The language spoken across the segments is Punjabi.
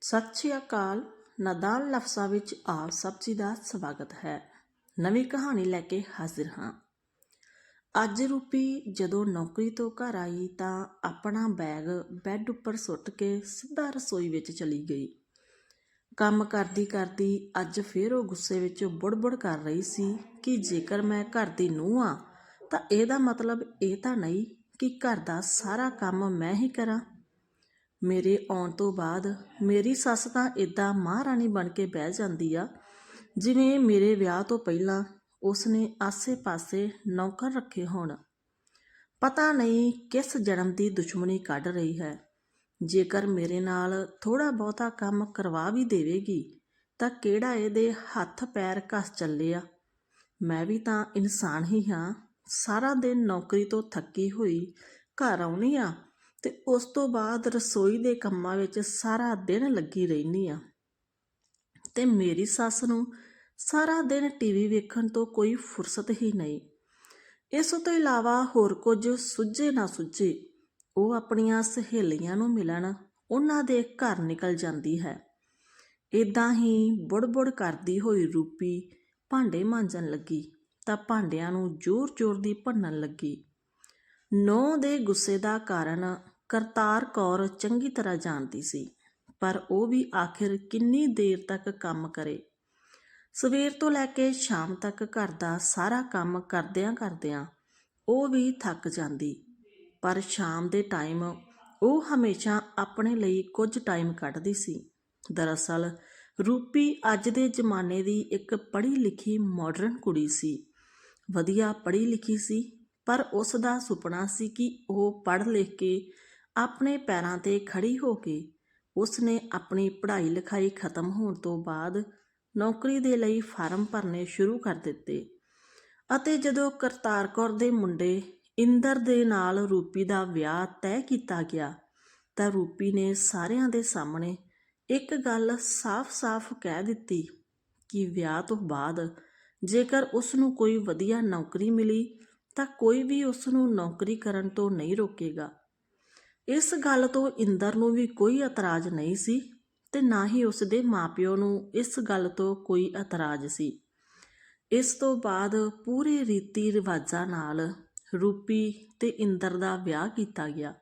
ਸਤਿ ਸ਼੍ਰੀ ਅਕਾਲ। ਨਾਦਾਨ ਲਫ਼ਜ਼ਾਂ ਵਿੱਚ ਆਪ ਸਭ ਜੀ ਦਾ ਸਵਾਗਤ ਹੈ। ਨਵੀਂ ਕਹਾਣੀ ਲੈ ਕੇ ਹਾਜ਼ਰ ਹਾਂ। ਅੱਜ ਰੂਪੀ ਜਦੋਂ ਨੌਕਰੀ ਤੋਂ ਘਰ ਆਈ ਤਾਂ ਆਪਣਾ ਬੈਗ ਬੈੱਡ ਉੱਪਰ ਸੁੱਟ ਕੇ ਸਿੱਧਾ ਰਸੋਈ ਵਿੱਚ ਚਲੀ ਗਈ। ਕੰਮ ਕਰਦੀ ਕਰਦੀ ਅੱਜ ਫੇਰ ਉਹ ਗੁੱਸੇ ਵਿੱਚ ਬੁੜਬੁੜ ਕਰ ਰਹੀ ਸੀ ਕਿ ਜੇਕਰ ਮੈਂ ਘਰ ਦੀ ਨੂੰਹ ਆ ਤਾਂ ਇਹਦਾ ਮਤਲਬ ਇਹ ਤਾਂ ਨਹੀਂ ਕਿ ਘਰ ਦਾ ਸਾਰਾ ਕੰਮ ਮੈਂ ਹੀ ਕਰਾਂ। ਮੇਰੇ ਆਉਣ ਤੋਂ ਬਾਅਦ ਮੇਰੀ ਸੱਸ ਤਾਂ ਇੱਦਾਂ ਮਹਾਰਾਣੀ ਬਣ ਕੇ ਬਹਿ ਜਾਂਦੀ ਆ। ਜਿਵੇਂ ਮੇਰੇ ਵਿਆਹ ਤੋਂ ਪਹਿਲਾਂ ਉਸਨੇ ਆਸੇ-ਪਾਸੇ ਨੌਕਰ ਰੱਖੇ ਹੋਣ। ਪਤਾ ਨਹੀਂ ਕਿਸ ਜਨਮ ਦੀ ਦੁਸ਼ਮਣੀ ਕੱਢ ਰਹੀ ਹੈ। ਜੇਕਰ ਮੇਰੇ ਨਾਲ ਥੋੜਾ ਬਹੁਤਾ ਕੰਮ ਕਰਵਾ ਵੀ ਦੇਵੇਗੀ, ਤਾਂ ਕਿਹੜਾ ਇਹਦੇ ਹੱਥ ਪੈਰ ਘਸ ਚੱਲੇ ਆ? ਮੈਂ ਵੀ ਤਾਂ ਇਨਸਾਨ ਹੀ ਹਾਂ। ਸਾਰਾ ਦਿਨ ਨੌਕਰੀ ਤੋਂ ਥੱਕੀ ਹੋਈ ਘਰ ਆਉਣੀ ਆ। ਤੇ ਉਸ ਤੋਂ ਬਾਅਦ ਰਸੋਈ ਦੇ ਕੰਮਾਂ ਵਿੱਚ ਸਾਰਾ ਦਿਨ ਲੱਗੀ ਰਹਿੰਦੀ ਹਾਂ। ਅਤੇ ਮੇਰੀ ਸੱਸ ਨੂੰ ਸਾਰਾ ਦਿਨ ਟੀਵੀ ਵੇਖਣ ਤੋਂ ਕੋਈ ਫੁਰਸਤ ਹੀ ਨਹੀਂ। ਇਸ ਤੋਂ ਇਲਾਵਾ ਹੋਰ ਕੁਝ ਸੁੱਝੇ ਨਾ ਸੁੱਝੇ ਉਹ ਆਪਣੀਆਂ ਸਹੇਲੀਆਂ ਨੂੰ ਮਿਲਣ ਉਹਨਾਂ ਦੇ ਘਰ ਨਿਕਲ ਜਾਂਦੀ ਹੈ। ਇਦਾਂ ਹੀ ਬੁੜਬੁੜ ਕਰਦੀ ਹੋਈ ਰੂਪੀ ਭਾਂਡੇ ਮਾਂਜਣ ਲੱਗੀ ਤਾਂ ਭਾਂਡਿਆਂ ਨੂੰ ਜ਼ੋਰ-ਜ਼ੋਰ ਦੀ ਭੰਨਣ ਲੱਗੀ। ਨੌ ਦੇ ਗੁੱਸੇ ਦਾ ਕਾਰਨ ਕਰਤਾਰ ਕੌਰ ਚੰਗੀ ਤਰ੍ਹਾਂ ਜਾਣਦੀ ਸੀ, ਪਰ ਉਹ ਵੀ ਆਖਿਰ ਕਿੰਨੀ ਦੇਰ ਤੱਕ ਕੰਮ ਕਰੇ। ਸਵੇਰ ਤੋਂ ਲੈ ਕੇ ਸ਼ਾਮ ਤੱਕ ਘਰ ਦਾ ਸਾਰਾ ਕੰਮ ਕਰਦਿਆਂ ਕਰਦਿਆਂ ਉਹ ਵੀ ਥੱਕ ਜਾਂਦੀ, ਪਰ ਸ਼ਾਮ ਦੇ ਟਾਈਮ ਉਹ ਹਮੇਸ਼ਾ ਆਪਣੇ ਲਈ ਕੁਝ ਟਾਈਮ ਕੱਢਦੀ ਸੀ। ਦਰਅਸਲ, ਰੂਪੀ ਅੱਜ ਦੇ ਜ਼ਮਾਨੇ ਦੀ ਇੱਕ ਪੜ੍ਹੀ ਲਿਖੀ ਮਾਡਰਨ ਕੁੜੀ ਸੀ। ਵਧੀਆ ਪੜ੍ਹੀ ਲਿਖੀ ਸੀ, ਪਰ ਉਸ ਦਾ ਸੁਪਨਾ ਸੀ ਕਿ ਉਹ ਪੜ੍ਹ ਲਿਖ ਕੇ ਆਪਣੇ ਪੈਰਾਂ ਤੇ ਖੜੀ ਹੋ ਕੇ ਉਸ ਨੇ ਆਪਣੀ ਪੜ੍ਹਾਈ ਲਿਖਾਈ ਖਤਮ ਹੋਣ ਤੋਂ ਬਾਅਦ ਨੌਕਰੀ ਦੇ ਲਈ ਫਾਰਮ ਭਰਨੇ ਸ਼ੁਰੂ ਕਰ ਦਿੱਤੇ ਅਤੇ ਜਦੋਂ ਕਰਤਾਰ ਕੌਰ ਦੇ ਮੁੰਡੇ ਇੰਦਰ ਦੇ ਨਾਲ ਰੂਪੀ ਦਾ ਵਿਆਹ ਤੈਅ ਕੀਤਾ ਗਿਆ ਤਾਂ ਰੂਪੀ ਨੇ ਸਾਰਿਆਂ ਦੇ ਸਾਹਮਣੇ ਇੱਕ ਗੱਲ ਸਾਫ਼-ਸਾਫ਼ ਕਹਿ ਦਿੱਤੀ ਕਿ ਵਿਆਹ ਤੋਂ ਬਾਅਦ ਜੇਕਰ ਉਸ ਨੂੰ ਕੋਈ ਵਧੀਆ ਨੌਕਰੀ ਮਿਲੀ ਤਾਂ ਕੋਈ ਵੀ ਉਸ ਨੂੰ ਨੌਕਰੀ ਕਰਨ ਤੋਂ ਨਹੀਂ ਰੋਕੇਗਾ। ਇਸ ਗੱਲ ਤੋਂ ਇੰਦਰ ਨੂੰ ਵੀ ਕੋਈ ਇਤਰਾਜ਼ ਨਹੀਂ ਸੀ ਤੇ ਨਾ ਹੀ ਉਸ ਦੇ ਮਾਪਿਓ ਨੂੰ ਇਸ ਗੱਲ ਤੋਂ ਕੋਈ ਇਤਰਾਜ਼ ਸੀ। ਇਸ ਤੋਂ ਬਾਅਦ ਪੂਰੇ ਰੀਤੀ ਰਿਵਾਜਾਂ ਨਾਲ ਰੂਪੀ ਤੇ ਇੰਦਰ ਦਾ ਵਿਆਹ ਕੀਤਾ ਗਿਆ।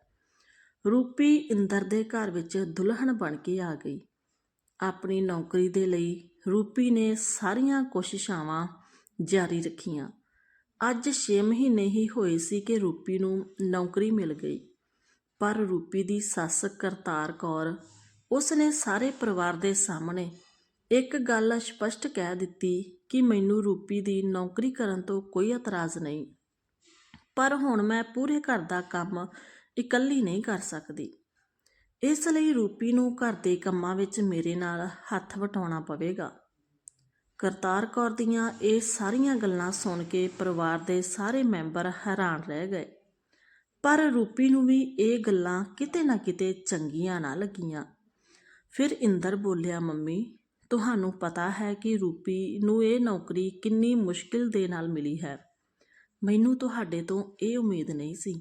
ਰੂਪੀ ਇੰਦਰ ਦੇ ਘਰ ਵਿੱਚ ਦੁਲਹਨ ਬਣ ਕੇ ਆ ਗਈ। ਆਪਣੀ ਨੌਕਰੀ ਦੇ ਲਈ ਰੂਪੀ ਨੇ ਸਾਰੀਆਂ ਕੋਸ਼ਿਸ਼ਾਂ ਜਾਰੀ ਰੱਖੀਆਂ। ਅੱਜ 6 ਮਹੀਨੇ ਹੀ ਹੋਏ ਸੀ ਕਿ ਰੂਪੀ ਨੂੰ ਨੌਕਰੀ ਮਿਲ ਗਈ। ਪਰ ਰੂਪੀ ਦੀ ਸੱਸ ਕਰਤਾਰ ਕੌਰ ਉਸ ਨੇ ਸਾਰੇ ਪਰਿਵਾਰ ਦੇ ਸਾਹਮਣੇ ਇੱਕ ਗੱਲ ਸਪਸ਼ਟ ਕਹਿ ਦਿੱਤੀ ਕਿ ਮੈਨੂੰ ਰੂਪੀ ਦੀ ਨੌਕਰੀ ਕਰਨ ਤੋਂ ਕੋਈ ਇਤਰਾਜ਼ ਨਹੀਂ। ਪਰ ਹੁਣ ਮੈਂ ਪੂਰੇ ਘਰ ਦਾ ਕੰਮ ਇਕੱਲੀ ਨਹੀਂ ਕਰ ਸਕਦੀ। ਇਸ ਲਈ ਰੂਪੀ ਨੂੰ ਘਰ ਦੇ ਕੰਮਾਂ ਵਿੱਚ ਮੇਰੇ ਨਾਲ ਹੱਥ ਵਟਾਉਣਾ ਪਵੇਗਾ। ਕਰਤਾਰ ਕੌਰ ਦੀਆਂ ਇਹ ਸਾਰੀਆਂ ਗੱਲਾਂ ਸੁਣ ਕੇ ਪਰਿਵਾਰ ਦੇ ਸਾਰੇ ਮੈਂਬਰ ਹੈਰਾਨ ਰਹਿ ਗਏ। ਪਰ ਰੂਪੀ ਨੂੰ ਵੀ ਇਹ ਗੱਲਾਂ ਕਿਤੇ ਨਾ ਕਿਤੇ ਚੰਗੀਆਂ ਨਾ ਲੱਗੀਆਂ। ਫਿਰ ਇੰਦਰ ਬੋਲਿਆ, ਮੰਮੀ, ਤੁਹਾਨੂੰ ਪਤਾ ਹੈ ਕਿ ਰੂਪੀ ਨੂੰ ਇਹ ਨੌਕਰੀ ਕਿੰਨੀ ਮੁਸ਼ਕਿਲ ਦੇ ਨਾਲ ਮਿਲੀ ਹੈ। ਮੈਨੂੰ ਤੁਹਾਡੇ ਤੋਂ ਇਹ ਉਮੀਦ ਨਹੀਂ ਸੀ।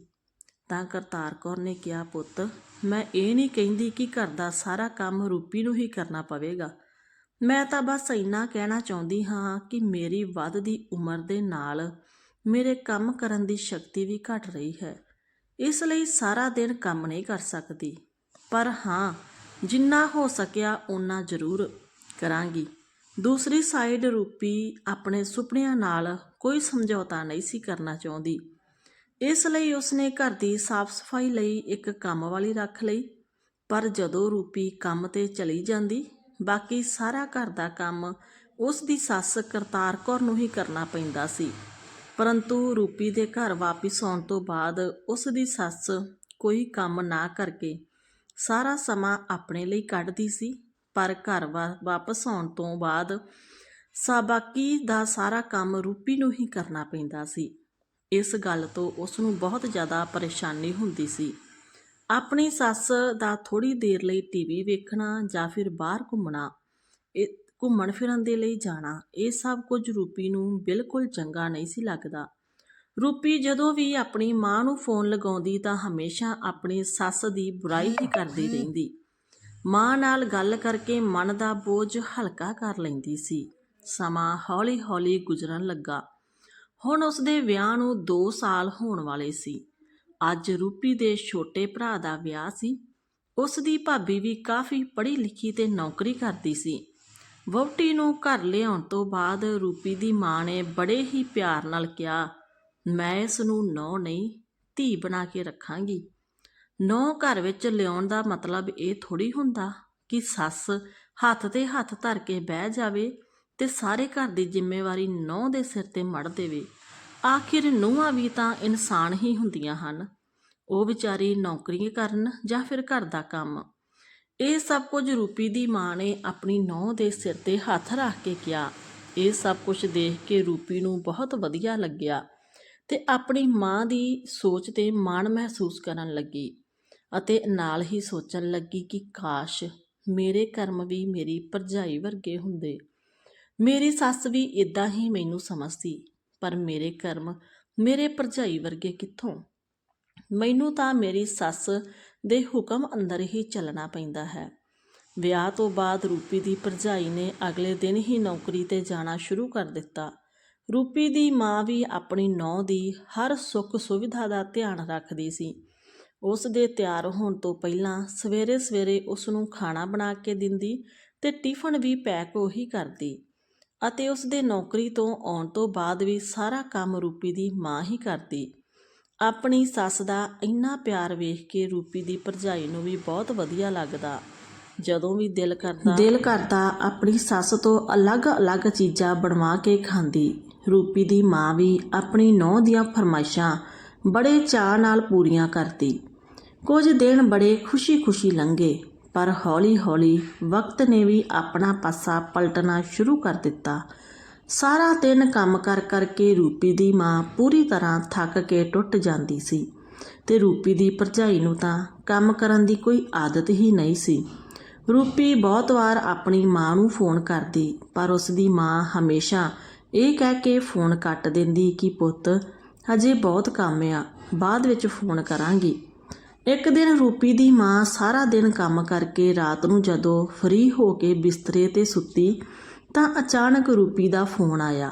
ਤਾਂ ਕਰਤਾਰ ਕੌਰ ਨੇ ਕਿਹਾ, ਪੁੱਤ, ਮੈਂ ਇਹ ਨਹੀਂ ਕਹਿੰਦੀ ਕਿ ਘਰ ਦਾ ਸਾਰਾ ਕੰਮ ਰੂਪੀ ਨੂੰ ਹੀ ਕਰਨਾ ਪਵੇਗਾ। ਮੈਂ ਤਾਂ ਬਸ ਇੰਨਾ ਕਹਿਣਾ ਚਾਹੁੰਦੀ ਹਾਂ ਕਿ ਮੇਰੀ ਵੱਧਦੀ ਉਮਰ ਦੇ ਨਾਲ ਮੇਰੇ ਕੰਮ ਕਰਨ ਦੀ ਸ਼ਕਤੀ ਵੀ ਘਟ ਰਹੀ ਹੈ। ਇਸ ਲਈ ਸਾਰਾ ਦਿਨ ਕੰਮ ਨਹੀਂ ਕਰ ਸਕਦੀ। ਪਰ ਹਾਂ, ਜਿੰਨਾ ਹੋ ਸਕਿਆ ਓਨਾ ਜ਼ਰੂਰ ਕਰਾਂਗੀ। ਦੂਸਰੀ ਸਾਈਡ ਰੂਪੀ ਆਪਣੇ ਸੁਪਨਿਆਂ ਨਾਲ ਕੋਈ ਸਮਝੌਤਾ ਨਹੀਂ ਸੀ ਕਰਨਾ ਚਾਹੁੰਦੀ। ਇਸ ਲਈ ਉਸਨੇ ਘਰ ਦੀ ਸਾਫ਼ ਸਫ਼ਾਈ ਲਈ ਇੱਕ ਕੰਮ ਵਾਲੀ ਰੱਖ ਲਈ। ਪਰ ਜਦੋਂ ਰੂਪੀ ਕੰਮ ਤੇ ਚਲੀ ਜਾਂਦੀ, ਬਾਕੀ ਸਾਰਾ ਘਰ ਦਾ ਕੰਮ ਉਸ ਦੀ ਸੱਸ ਕਰਤਾਰ ਕੌਰ ਨੂੰ ਹੀ ਕਰਨਾ ਪੈਂਦਾ ਸੀ। ਪਰੰਤੂ ਰੂਪੀ ਦੇ ਘਰ ਵਾਪਿਸ ਆਉਣ ਤੋਂ ਬਾਅਦ ਉਸ ਦੀ ਸੱਸ ਕੋਈ ਕੰਮ ਨਾ ਕਰਕੇ ਸਾਰਾ ਸਮਾਂ ਆਪਣੇ ਲਈ ਕੱਢਦੀ ਸੀ, ਪਰ ਘਰ ਵਾਪਸ ਆਉਣ ਤੋਂ ਬਾਅਦ ਸਾਬਾਕੀ ਦਾ ਸਾਰਾ ਕੰਮ ਰੂਪੀ ਨੂੰ ਹੀ ਕਰਨਾ ਪੈਂਦਾ ਸੀ। ਇਸ ਗੱਲ ਤੋਂ ਉਸ ਨੂੰ ਬਹੁਤ ਜ਼ਿਆਦਾ ਪਰੇਸ਼ਾਨੀ ਹੁੰਦੀ ਸੀ। ਆਪਣੀ ਸੱਸ ਦਾ ਥੋੜੀ ਦੇਰ ਲਈ ਟੀਵੀ ਵੇਖਣਾ ਜਾਂ ਫਿਰ ਬਾਹਰ ਘੁੰਮਣਾ, ਇਹ ਘੁੰਮਣ ਫਿਰਨ ਦੇ ਲਈ ਜਾਣਾ, ਇਹ ਸਭ ਕੁਝ ਰੂਪੀ ਨੂੰ ਬਿਲਕੁਲ ਚੰਗਾ ਨਹੀਂ ਸੀ ਲੱਗਦਾ। ਰੂਪੀ ਜਦੋਂ ਵੀ ਆਪਣੀ ਮਾਂ ਨੂੰ ਫੋਨ ਲਗਾਉਂਦੀ ਤਾਂ ਹਮੇਸ਼ਾ ਆਪਣੀ ਸੱਸ ਦੀ ਬੁਰਾਈ ਹੀ ਕਰਦੀ ਰਹਿੰਦੀ। ਮਾਂ ਨਾਲ ਗੱਲ ਕਰਕੇ ਮਨ ਦਾ ਬੋਝ ਹਲਕਾ ਕਰ ਲੈਂਦੀ ਸੀ। ਸਮਾਂ ਹੌਲੀ-ਹੌਲੀ ਗੁਜ਼ਰਨ ਲੱਗਾ। ਹੁਣ ਉਸਦੇ ਵਿਆਹ ਨੂੰ 2 ਸਾਲ ਹੋਣ ਵਾਲੇ ਸੀ। ਅੱਜ ਰੂਪੀ ਦੇ ਛੋਟੇ ਭਰਾ ਦਾ ਵਿਆਹ ਸੀ। ਉਸ ਦੀ ਭਾਬੀ ਵੀ ਕਾਫੀ ਪੜ੍ਹੀ ਲਿਖੀ ਤੇ ਨੌਕਰੀ ਕਰਦੀ ਸੀ। ਵਹੁਟੀ ਨੂੰ ਘਰ ਲਿਆਉਣ ਤੋਂ ਬਾਅਦ ਰੂਪੀ ਦੀ ਮਾਂ ਨੇ ਬੜੇ ਹੀ ਪਿਆਰ ਨਾਲ ਕਿਹਾ, ਮੈਂ ਇਸ ਨੂੰ ਨੌ ਨਹੀਂ, ਧੀ ਬਣਾ ਕੇ ਰੱਖਾਂਗੀ। ਨੌ ਘਰ ਵਿੱਚ ਲਿਆਉਣ ਦਾ ਮਤਲਬ ਇਹ ਥੋੜੀ ਹੁੰਦਾ ਕਿ ਸੱਸ ਹੱਥ ਤੇ ਹੱਥ ਧਰ ਕੇ ਬਹਿ ਜਾਵੇ ਤੇ ਸਾਰੇ ਘਰ ਦੀ ਜ਼ਿੰਮੇਵਾਰੀ ਨੌ ਦੇ ਸਿਰ ਤੇ ਮੜ ਦੇਵੇ। ਆਖਿਰ ਨੂੰਹਾਂ ਵੀ ਤਾਂ ਇਨਸਾਨ ਹੀ ਹੁੰਦੀਆਂ ਹਨ। ਉਹ ਵਿਚਾਰੀ ਨੌਕਰੀ ਕਰਨ ਜਾਂ ਫਿਰ ਘਰ ਦਾ ਕੰਮ। ਇਹ ਸਭ ਕੁਝ ਰੂਪੀ ਦੀ ਮਾਂ ਨੇ ਆਪਣੀ ਨੌਂ ਦੇ ਸਿਰ ਤੇ ਹੱਥ ਰੱਖ ਕੇ ਕਿਹਾ। ਇਹ ਸਭ ਕੁਝ ਦੇਖ ਕੇ ਰੂਪੀ ਨੂੰ ਬਹੁਤ ਵਧੀਆ ਲੱਗਿਆ ਤੇ ਆਪਣੀ ਮਾਂ ਦੀ ਸੋਚ ਤੇ ਮਾਣ ਮਹਿਸੂਸ ਕਰਨ ਲੱਗੀ ਅਤੇ ਨਾਲ ਹੀ ਸੋਚਣ ਲੱਗੀ ਕਿ ਕਾਸ਼ ਮੇਰੇ ਕਰਮ ਵੀ ਮੇਰੀ ਭਰਜਾਈ ਵਰਗੇ ਹੁੰਦੇ। ਮੇਰੀ ਸੱਸ ਵੀ ਇਦਾਂ ਹੀ ਮੈਨੂੰ ਸਮਝਦੀ, ਪਰ ਮੇਰੇ ਕਰਮ ਮੇਰੇ ਭਰਜਾਈ ਵਰਗੇ ਕਿੱਥੋਂ? ਮੈਨੂੰ ਤਾਂ ਮੇਰੀ ਸੱਸ ਦੇ ਹੁਕਮ ਅੰਦਰ ਹੀ ਚੱਲਣਾ ਪੈਂਦਾ ਹੈ। ਵਿਆਹ ਤੋਂ ਬਾਅਦ ਰੂਪੀ ਦੀ ਭਰਜਾਈ ਨੇ ਅਗਲੇ ਦਿਨ ਹੀ ਨੌਕਰੀ ਤੇ ਜਾਣਾ ਸ਼ੁਰੂ ਕਰ ਦਿੱਤਾ। ਰੂਪੀ ਦੀ ਮਾਂ ਵੀ ਆਪਣੀ ਨੌਂ ਦੀ ਹਰ ਸੁੱਖ ਸੁਵਿਧਾ ਦਾ ਧਿਆਨ ਰੱਖਦੀ ਸੀ। ਉਸ ਦੇ ਤਿਆਰ ਹੋਣ ਤੋਂ ਪਹਿਲਾਂ ਸਵੇਰੇ ਸਵੇਰੇ ਉਸ ਨੂੰ ਖਾਣਾ ਬਣਾ ਕੇ ਦਿੰਦੀ ਤੇ ਟਿਫਨ ਵੀ ਪੈਕ ਉਹੀ ਕਰਦੀ ਅਤੇ ਉਸ ਦੇ ਨੌਕਰੀ ਤੋਂ ਆਉਣ ਤੋਂ ਬਾਅਦ ਵੀ ਸਾਰਾ ਕੰਮ ਰੂਪੀ ਦੀ ਮਾਂ ਹੀ ਕਰਦੀ। ਆਪਣੀ ਸੱਸ ਦਾ ਇੰਨਾ ਪਿਆਰ ਵੇਖ ਕੇ ਰੂਪੀ ਦੀ ਭਰਜਾਈ ਨੂੰ ਵੀ ਬਹੁਤ ਵਧੀਆ ਲੱਗਦਾ। ਜਦੋਂ ਵੀ ਦਿਲ ਕਰਦਾ ਦਿਲ ਕਰਦਾ ਆਪਣੀ ਸੱਸ ਤੋਂ ਅਲੱਗ-ਅਲੱਗ ਚੀਜ਼ਾਂ ਬਣਵਾ ਕੇ ਖਾਂਦੀ। ਰੂਪੀ ਦੀ ਮਾਂ ਵੀ ਆਪਣੀ ਨੌਂ ਦੀਆਂ ਫਰਮਾਇਸ਼ਾਂ ਬੜੇ ਚਾਅ ਨਾਲ ਪੂਰੀਆਂ ਕਰਦੀ। ਕੁਝ ਦਿਨ ਬੜੇ ਖੁਸ਼ੀ-ਖੁਸ਼ੀ ਲੰਘੇ, ਪਰ ਹੌਲੀ-ਹੌਲੀ ਵਕਤ ਨੇ ਵੀ ਆਪਣਾ ਪਾਸਾ ਪਲਟਣਾ ਸ਼ੁਰੂ ਕਰ ਦਿੱਤਾ। ਸਾਰਾ ਦਿਨ ਕੰਮ ਕਰ ਕਰਕੇ ਰੂਪੀ ਦੀ ਮਾਂ ਪੂਰੀ ਤਰ੍ਹਾਂ ਥੱਕ ਕੇ ਟੁੱਟ ਜਾਂਦੀ ਸੀ ਤੇ ਰੂਪੀ ਦੀ ਭਰਜਾਈ ਨੂੰ ਤਾਂ ਕੰਮ ਕਰਨ ਦੀ ਕੋਈ ਆਦਤ ਹੀ ਨਹੀਂ ਸੀ। ਰੂਪੀ ਬਹੁਤ ਵਾਰ ਆਪਣੀ ਮਾਂ ਨੂੰ ਫੋਨ ਕਰਦੀ, ਪਰ ਉਸ ਦੀ ਮਾਂ ਹਮੇਸ਼ਾ ਇਹ ਕਹਿ ਕੇ ਫੋਨ ਕੱਟ ਦਿੰਦੀ ਕਿ ਪੁੱਤ, ਹਜੇ ਬਹੁਤ ਕੰਮ ਆ, ਬਾਅਦ ਵਿੱਚ ਫੋਨ ਕਰਾਂਗੀ। ਇੱਕ ਦਿਨ ਰੂਪੀ ਦੀ ਮਾਂ ਸਾਰਾ ਦਿਨ ਕੰਮ ਕਰਕੇ ਰਾਤ ਨੂੰ ਜਦੋਂ ਫਰੀ ਹੋ ਕੇ ਬਿਸਤਰੇ ਤੇ ਸੁੱਤੀ ਤਾਂ ਅਚਾਨਕ ਰੂਪੀ ਦਾ ਫੋਨ ਆਇਆ।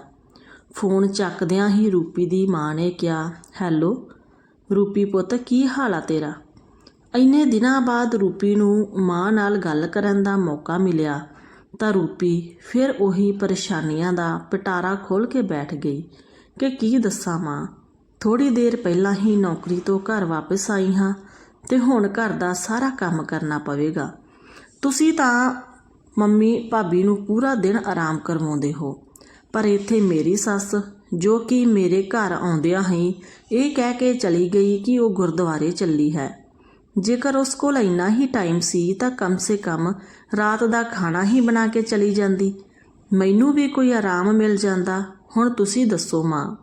ਫੋਨ ਚੱਕਦਿਆਂ ਹੀ ਰੂਪੀ ਦੀ ਮਾਂ ਨੇ ਕਿਹਾ, ਹੈਲੋ, ਰੂਪੀ ਪੁੱਤ, ਕੀ ਹਾਲ ਆ ਤੇਰਾ? ਇੰਨੇ ਦਿਨਾਂ ਬਾਅਦ ਰੂਪੀ ਨੂੰ ਮਾਂ ਨਾਲ ਗੱਲ ਕਰਨ ਦਾ ਮੌਕਾ ਮਿਲਿਆ, ਤਾਂ ਰੂਪੀ ਫਿਰ ਉਹੀ ਪਰੇਸ਼ਾਨੀਆਂ ਦਾ ਪਿਟਾਰਾ ਖੋਲ ਕੇ ਬੈਠ ਗਈ ਕਿ ਕੀ ਦੱਸਾਂ ਮਾਂ ਥੋੜੀ ਦੇਰ ਪਹਿਲਾਂ ਹੀ ਨੌਕਰੀ ਤੋਂ ਘਰ ਵਾਪਸ ਆਈ ਹਾਂ ਤੇ ਹੁਣ ਘਰ ਦਾ ਸਾਰਾ ਕੰਮ ਕਰਨਾ ਪਵੇਗਾ। ਤੁਸੀਂ ਤਾਂ ਮੰਮੀ ਭਾਬੀ ਨੂੰ ਪੂਰਾ ਦਿਨ ਆਰਾਮ ਕਰਵਾਉਂਦੇ ਹੋ। ਪਰ ਇੱਥੇ ਮੇਰੀ ਸੱਸ, ਜੋ ਕਿ ਮੇਰੇ ਘਰ ਆਉਂਦਿਆਂ ਹੀ ਇਹ ਕਹਿ ਕੇ ਚਲੀ ਗਈ ਕਿ ਉਹ ਗੁਰਦੁਆਰੇ ਚੱਲੀ ਹੈ। ਜੇਕਰ ਉਸ ਕੋਲ ਇੰਨਾ ਹੀ ਟਾਈਮ ਸੀ ਤਾਂ ਕਮ ਸੇ ਕਮ ਰਾਤ ਦਾ ਖਾਣਾ ਹੀ ਬਣਾ ਕੇ ਚਲੀ ਜਾਂਦੀ। ਮੈਨੂੰ ਵੀ ਕੋਈ ਆਰਾਮ ਮਿਲ ਜਾਂਦਾ। ਹੁਣ ਤੁਸੀਂ ਦੱਸੋ ਮਾਂ।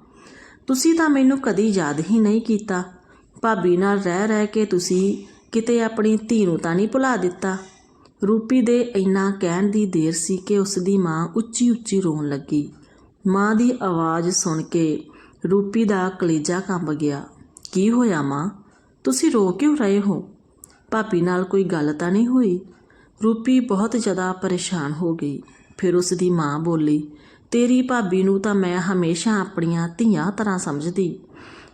ਤੁਸੀਂ ਤਾਂ ਮੈਨੂੰ ਕਦੀ ਯਾਦ ਹੀ ਨਹੀਂ ਕੀਤਾ। ਭਾਬੀ ਨਾਲ ਰਹਿ ਰਹਿ ਕੇ ਤੁਸੀਂ ਕਿਤੇ ਆਪਣੀ ਧੀ ਨੂੰ ਤਾਂ ਨਹੀਂ ਭੁਲਾ ਦਿੱਤਾ। ਰੂਪੀ ਦੇ ਇੰਨਾ ਕਹਿਣ ਦੀ ਦੇਰ ਸੀ ਕਿ ਉਸ ਦੀ ਮਾਂ ਉੱਚੀ ਉੱਚੀ ਰੋਣ ਲੱਗੀ। ਮਾਂ ਦੀ ਆਵਾਜ਼ ਸੁਣ ਕੇ ਰੂਪੀ ਦਾ ਕਲੇਜਾ ਕੰਬ ਗਿਆ। ਕੀ ਹੋਇਆ ਮਾਂ? ਤੁਸੀਂ ਰੋ ਕਿਉਂ ਰਹੇ ਹੋ? ਭਾਬੀ ਨਾਲ ਕੋਈ ਗੱਲ ਤਾਂ ਨਹੀਂ ਹੋਈ? ਰੂਪੀ ਬਹੁਤ ਜ਼ਿਆਦਾ ਪਰੇਸ਼ਾਨ ਹੋ ਗਈ। ਫਿਰ ਉਸ ਦੀ ਮਾਂ ਬੋਲੀ, ਤੇਰੀ ਭਾਬੀ ਨੂੰ ਤਾਂ ਮੈਂ ਹਮੇਸ਼ਾ ਆਪਣੀਆਂ ਧੀਆਂ ਤਰ੍ਹਾਂ ਸਮਝਦੀ।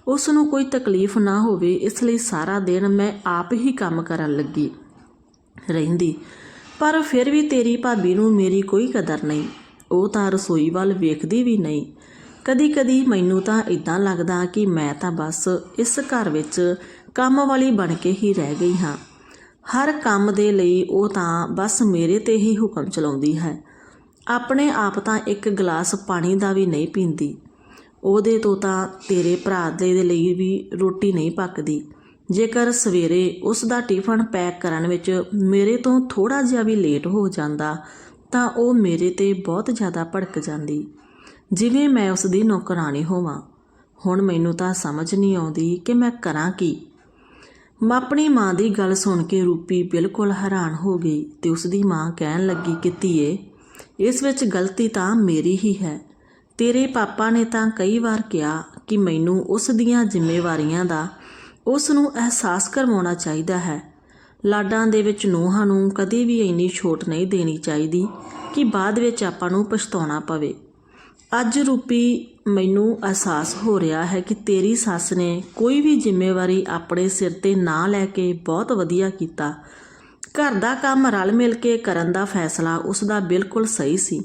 ਉਸ ਨੂੰ ਕੋਈ ਤਕਲੀਫ ਨਾ ਹੋਵੇ, ਇਸ ਲਈ ਸਾਰਾ ਦਿਨ ਮੈਂ ਆਪ ਹੀ ਕੰਮ ਕਰਨ ਲੱਗੀ। ਰਹਿੰਦੀ। ਪਰ ਫਿਰ ਵੀ ਤੇਰੀ ਭਾਬੀ ਨੂੰ ਮੇਰੀ ਕੋਈ ਕਦਰ ਨਹੀਂ। ਉਹ ਤਾਂ ਰਸੋਈ ਵੱਲ ਵੇਖਦੀ ਵੀ ਨਹੀਂ। ਕਦੀ-ਕਦੀ ਮੈਨੂੰ ਤਾਂ ਇਦਾਂ ਲੱਗਦਾ ਕਿ ਮੈਂ ਤਾਂ ਬਸ ਇਸ ਘਰ ਵਿੱਚ ਕੰਮ ਵਾਲੀ ਬਣ ਕੇ ਹੀ ਰਹਿ ਗਈ ਹਾਂ। ਹਰ ਕੰਮ ਦੇ ਲਈ ਉਹ ਤਾਂ ਬਸ ਮੇਰੇ ਤੇ ਹੀ ਹੁਕਮ ਚਲਾਉਂਦੀ ਹੈ। ਆਪਣੇ ਆਪ ਤਾਂ ਇੱਕ ਗਲਾਸ ਪਾਣੀ ਦਾ ਵੀ ਨਹੀਂ ਪੀਂਦੀ। ਉਹਦੇ ਤੋਂ ਤਾਂ ਤੇਰੇ ਭਰਾ ਦੇ ਦੇ ਲਈ ਵੀ ਰੋਟੀ ਨਹੀਂ ਪੱਕਦੀ। ਜੇਕਰ ਸਵੇਰੇ ਉਸ ਦਾ ਟਿਫਨ ਪੈਕ ਕਰਨ ਵਿੱਚ ਮੇਰੇ ਤੋਂ ਥੋੜਾ ਜਿਹਾ ਵੀ ਲੇਟ ਹੋ ਜਾਂਦਾ, ਤਾਂ ਉਹ ਮੇਰੇ ਤੇ ਬਹੁਤ ਜ਼ਿਆਦਾ ਭੜਕ ਜਾਂਦੀ। ਜਿਵੇਂ ਮੈਂ ਉਸ ਦੀ ਨੌਕਰਾਨੀ ਹੋਵਾਂ। ਹੁਣ ਮੈਨੂੰ ਤਾਂ ਸਮਝ ਨਹੀਂ ਆਉਂਦੀ ਕਿ ਮੈਂ ਕਰਾਂ ਕੀ। ਮੈਂ ਆਪਣੀ ਮਾਂ ਦੀ ਗੱਲ ਸੁਣ ਕੇ ਰੂਪੀ ਬਿਲਕੁਲ ਹੈਰਾਨ ਹੋ ਗਈ ਤੇ ਉਸ ਦੀ ਮਾਂ ਕਹਿਣ ਲੱਗੀ ਕਿ ਧੀਏ, ਇਸ ਵਿੱਚ ਗਲਤੀ ਤਾਂ ਮੇਰੀ ਹੀ ਹੈ। ਤੇਰੇ ਪਾਪਾ ਨੇ ਤਾਂ ਕਈ ਵਾਰ ਕਿਹਾ ਕਿ ਮੈਨੂੰ ਉਸ ਦੀਆਂ ਜ਼ਿੰਮੇਵਾਰੀਆਂ ਦਾ ਉਸ ਨੂੰ ਅਹਿਸਾਸ ਕਰਵਾਉਣਾ ਚਾਹੀਦਾ ਹੈ। ਲਾਡਾਂ ਦੇ ਵਿੱਚ ਨੂੰਹਾਂ ਨੂੰ ਕਦੇ ਵੀ ਇੰਨੀ ਛੋਟ ਨਹੀਂ ਦੇਣੀ ਚਾਹੀਦੀ ਕਿ ਬਾਅਦ ਵਿੱਚ ਆਪਾਂ ਨੂੰ ਪਛਤਾਉਣਾ ਪਵੇ। ਅੱਜ ਰੂਪੀ, ਮੈਨੂੰ ਅਹਿਸਾਸ ਹੋ ਰਿਹਾ ਹੈ ਕਿ ਤੇਰੀ ਸੱਸ ਨੇ ਕੋਈ ਵੀ ਜ਼ਿੰਮੇਵਾਰੀ ਆਪਣੇ ਸਿਰ ਤੇ ਨਾ ਲੈ ਕੇ ਬਹੁਤ ਵਧੀਆ ਕੀਤਾ। ਘਰ ਦਾ ਕੰਮ ਰਲ ਮਿਲ ਕੇ ਕਰਨ ਦਾ ਫੈਸਲਾ ਉਸ ਦਾ ਬਿਲਕੁਲ ਸਹੀ ਸੀ।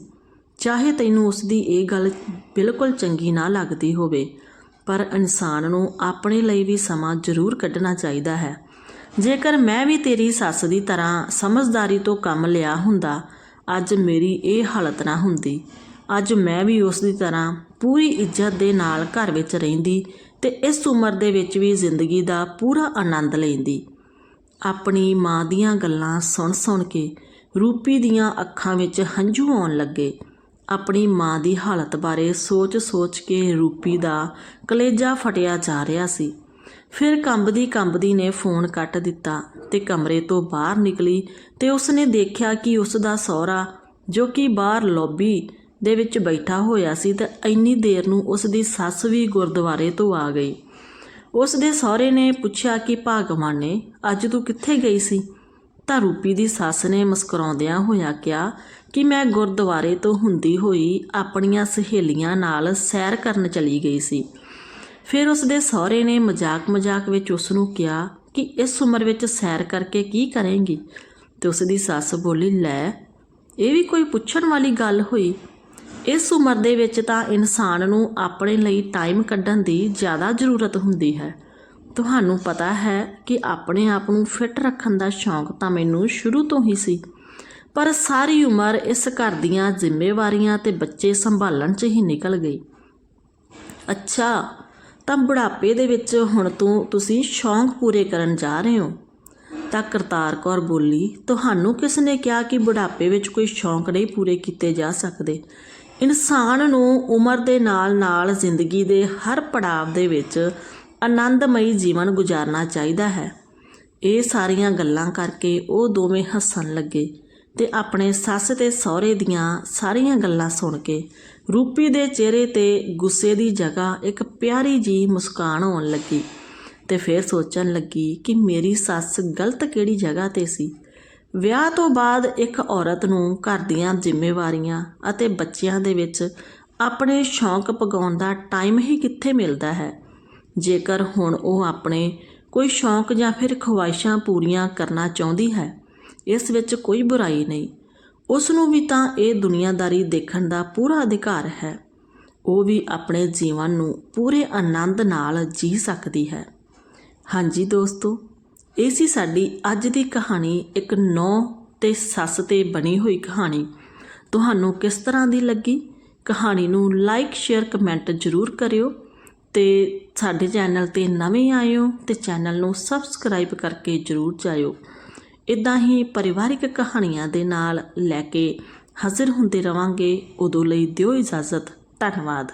ਚਾਹੇ ਤੈਨੂੰ ਉਸ ਦੀ ਇਹ ਗੱਲ ਬਿਲਕੁਲ ਚੰਗੀ ਨਾ ਲੱਗਦੀ ਹੋਵੇ। ਪਰ ਇਨਸਾਨ ਨੂੰ ਆਪਣੇ ਲਈ ਵੀ ਸਮਾਂ ਜ਼ਰੂਰ ਕੱਢਣਾ ਚਾਹੀਦਾ ਹੈ। ਜੇਕਰ ਮੈਂ ਵੀ ਤੇਰੀ ਸੱਸ ਦੀ ਤਰ੍ਹਾਂ ਸਮਝਦਾਰੀ ਤੋਂ ਕੰਮ ਲਿਆ ਹੁੰਦਾ, ਅੱਜ ਮੇਰੀ ਇਹ ਹਾਲਤ ਨਾ ਹੁੰਦੀ। ਅੱਜ ਮੈਂ ਵੀ ਉਸ ਦੀ ਤਰ੍ਹਾਂ ਪੂਰੀ ਇੱਜ਼ਤ ਦੇ ਨਾਲ ਘਰ ਵਿੱਚ ਰਹਿੰਦੀ ਤੇ ਇਸ ਉਮਰ ਦੇ ਵਿੱਚ ਵੀ ਜ਼ਿੰਦਗੀ ਦਾ ਪੂਰਾ ਆਨੰਦ ਲੈਂਦੀ। ਆਪਣੀ ਮਾਂ ਦੀਆਂ ਗੱਲਾਂ ਸੁਣ ਸੁਣ ਕੇ ਰੂਪੀ ਦੀਆਂ ਅੱਖਾਂ ਵਿੱਚ ਹੰਝੂ ਆਉਣ ਲੱਗੇ। ਆਪਣੀ ਮਾਂ ਦੀ ਹਾਲਤ ਬਾਰੇ ਸੋਚ-ਸੋਚ ਕੇ ਰੂਪੀ ਦਾ ਕਲੇਜਾ ਫਟਿਆ ਜਾ ਰਿਹਾ ਸੀ। ਫਿਰ ਕੰਬਦੀ ਕੰਬਦੀ ਨੇ ਫੋਨ ਕੱਟ ਦਿੱਤਾ ਤੇ ਕਮਰੇ ਤੋਂ ਬਾਹਰ ਨਿਕਲੀ ਤੇ ਉਸਨੇ ਦੇਖਿਆ ਕਿ ਉਸ ਦਾ ਸਹੁਰਾ, ਜੋ ਕਿ ਬਾਹਰ ਲੌਬੀ ਦੇ ਵਿੱਚ ਬੈਠਾ ਹੋਇਆ ਸੀ ਤੇ ਇੰਨੀ ਦੇਰ ਨੂੰ ਉਸ ਦੀ ਸੱਸ ਵੀ ਗੁਰਦੁਆਰੇ ਤੋਂ ਆ ਗਈ। ਉਸ ਦੇ ਸਹੁਰੇ ਨੇ ਪੁੱਛਿਆ ਕਿ, ਭਾਗਵਾਨ ਨੇ ਅੱਜ ਤੂੰ ਕਿੱਥੇ ਗਈ ਸੀ? ਤਾਂ ਰੂਪੀ ਦੀ ਸੱਸ ਨੇ ਮੁਸਕਰਾਉਂਦਿਆਂ ਹੋਇਆ ਕਿਹਾ ਕਿ ਮੈਂ ਗੁਰਦੁਆਰੇ ਤੋਂ ਹੁੰਦੀ ਹੋਈ ਆਪਣੀਆਂ ਸਹੇਲੀਆਂ ਨਾਲ ਸੈਰ ਕਰਨ ਚਲੀ ਗਈ ਸੀ। ਫਿਰ ਉਸ ਦੇ ਸਹੁਰੇ ਨੇ ਮਜ਼ਾਕ ਮਜ਼ਾਕ ਵਿੱਚ ਉਸ ਨੂੰ ਕਿਹਾ ਕਿ ਇਸ ਉਮਰ ਵਿੱਚ ਸੈਰ ਕਰਕੇ ਕੀ ਕਰੇਂਗੀ? ਤੇ ਉਸ ਦੀ ਸੱਸ ਬੋਲੀ, ਲੈ, ਇਹ ਵੀ ਕੋਈ ਪੁੱਛਣ ਵਾਲੀ ਗੱਲ ਹੋਈ। ਇਸ ਉਮਰ ਦੇ ਵਿੱਚ ਤਾਂ ਇਨਸਾਨ ਨੂੰ ਆਪਣੇ ਲਈ ਟਾਈਮ ਕੱਢਣ ਦੀ ਜ਼ਿਆਦਾ ਜ਼ਰੂਰਤ ਹੁੰਦੀ ਹੈ। ਤੁਹਾਨੂੰ ਪਤਾ ਹੈ ਕਿ ਆਪਣੇ ਆਪ ਨੂੰ ਫਿੱਟ ਰੱਖਣ ਦਾ ਸ਼ੌਂਕ ਤਾਂ ਮੈਨੂੰ ਸ਼ੁਰੂ ਤੋਂ ਹੀ ਸੀ। ਪਰ ਸਾਰੀ ਉਮਰ ਇਸ ਘਰ ਦੀਆਂ ਜ਼ਿੰਮੇਵਾਰੀਆਂ ਤੇ ਬੱਚੇ ਸੰਭਾਲਣ 'ਚ ਹੀ ਨਿਕਲ ਗਈ। ਅੱਛਾ, ਤਾਂ ਬੁਢਾਪੇ ਦੇ ਵਿੱਚ ਹੁਣ ਤੋਂ, ਤੁਸੀਂ ਸ਼ੌਂਕ ਪੂਰੇ ਕਰਨ ਜਾ ਰਹੇ ਹੋ? ਤਾਂ ਕਰਤਾਰ ਕੌਰ ਬੋਲੀ, ਤੁਹਾਨੂੰ ਕਿਸ ਨੇ ਕਿਹਾ ਕਿ ਬੁਢਾਪੇ ਵਿੱਚ ਕੋਈ ਸ਼ੌਂਕ ਨਹੀਂ ਪੂਰੇ ਕੀਤੇ ਜਾ ਸਕਦੇ? ਇਨਸਾਨ ਨੂੰ ਉਮਰ ਦੇ ਨਾਲ-ਨਾਲ ਜ਼ਿੰਦਗੀ ਦੇ ਹਰ ਪੜਾਅ ਦੇ ਵਿੱਚ ਆਨੰਦਮਈ ਜੀਵਨ ਗੁਜ਼ਾਰਨਾ ਚਾਹੀਦਾ ਹੈ। ਇਹ ਸਾਰੀਆਂ ਗੱਲਾਂ ਕਰਕੇ ਉਹ ਦੋਵੇਂ ਹੱਸਣ ਲੱਗੇ ਤੇ ਆਪਣੇ ਸੱਸ ਤੇ ਸਹੁਰੇ ਦੀਆਂ ਸਾਰੀਆਂ ਗੱਲਾਂ ਸੁਣ ਕੇ ਰੂਪੀ ਦੇ ਚਿਹਰੇ ਤੇ ਗੁੱਸੇ ਦੀ ਜਗ੍ਹਾ ਇੱਕ ਪਿਆਰੀ ਜੀ ਮੁਸਕਾਨ ਆਉਣ ਲੱਗੀ ਤੇ ਫਿਰ ਸੋਚਣ ਲੱਗੀ ਕਿ ਮੇਰੀ ਸੱਸ ਗਲਤ ਕਿਹੜੀ ਜਗ੍ਹਾ ਤੇ ਸੀ। ਵਿਆਹ ਤੋਂ ਬਾਅਦ ਇੱਕ ਔਰਤ ਨੂੰ ਘਰ ਦੀਆਂ ਜ਼ਿੰਮੇਵਾਰੀਆਂ ਅਤੇ ਬੱਚਿਆਂ ਦੇ ਵਿੱਚ ਆਪਣੇ ਸ਼ੌਂਕ ਪਗਾਉਣ ਦਾ ਟਾਈਮ ਹੀ ਕਿੱਥੇ ਮਿਲਦਾ ਹੈ? ਜੇਕਰ ਹੁਣ ਉਹ ਆਪਣੇ ਕੋਈ ਸ਼ੌਂਕ ਜਾਂ ਫਿਰ ਖੁਆਇਸ਼ਾਂ ਪੂਰੀਆਂ ਕਰਨਾ ਚਾਹੁੰਦੀ ਹੈ, ਇਸ ਵਿੱਚ ਕੋਈ ਬੁਰਾਈ ਨਹੀਂ। ਉਸ ਨੂੰ ਵੀ ਤਾਂ ਇਹ ਦੁਨੀਆਦਾਰੀ ਦੇਖਣ ਦਾ ਪੂਰਾ ਅਧਿਕਾਰ ਹੈ। ਉਹ ਵੀ ਆਪਣੇ ਜੀਵਨ ਨੂੰ ਪੂਰੇ ਆਨੰਦ ਨਾਲ ਜੀ ਸਕਦੀ ਹੈ। ਹਾਂਜੀ ਦੋਸਤੋ, ਇਹ ਸੀ ਸਾਡੀ ਅੱਜ ਦੀ ਕਹਾਣੀ, ਇੱਕ ਨੌ ਤੇ ਸੱਸ ਤੇ ਬਣੀ ਹੋਈ ਕਹਾਣੀ। ਤੁਹਾਨੂੰ ਕਿਸ ਤਰ੍ਹਾਂ ਦੀ ਲੱਗੀ? ਕਹਾਣੀ ਨੂੰ ਲਾਈਕ, ਸ਼ੇਅਰ, ਕਮੈਂਟ ਜ਼ਰੂਰ ਕਰਿਓ। ਤੇ ਸਾਡੇ ਚੈਨਲ ਤੇ ਨਵੇਂ ਆਏ ਹੋ ਤੇ ਚੈਨਲ ਨੂੰ ਸਬਸਕ੍ਰਾਈਬ ਕਰਕੇ ਜ਼ਰੂਰ ਜਾਇਓ। ਇਦਾਂ ਹੀ ਪਰਿਵਾਰਿਕ ਕਹਾਣੀਆਂ ਦੇ ਨਾਲ ਲੈ ਕੇ ਹਾਜ਼ਰ ਹੁੰਦੇ ਰਵਾਂਗੇ। ਉਦੋਂ ਲਈ ਦਿਓ ਇਜਾਜ਼ਤ। ਧੰਨਵਾਦ।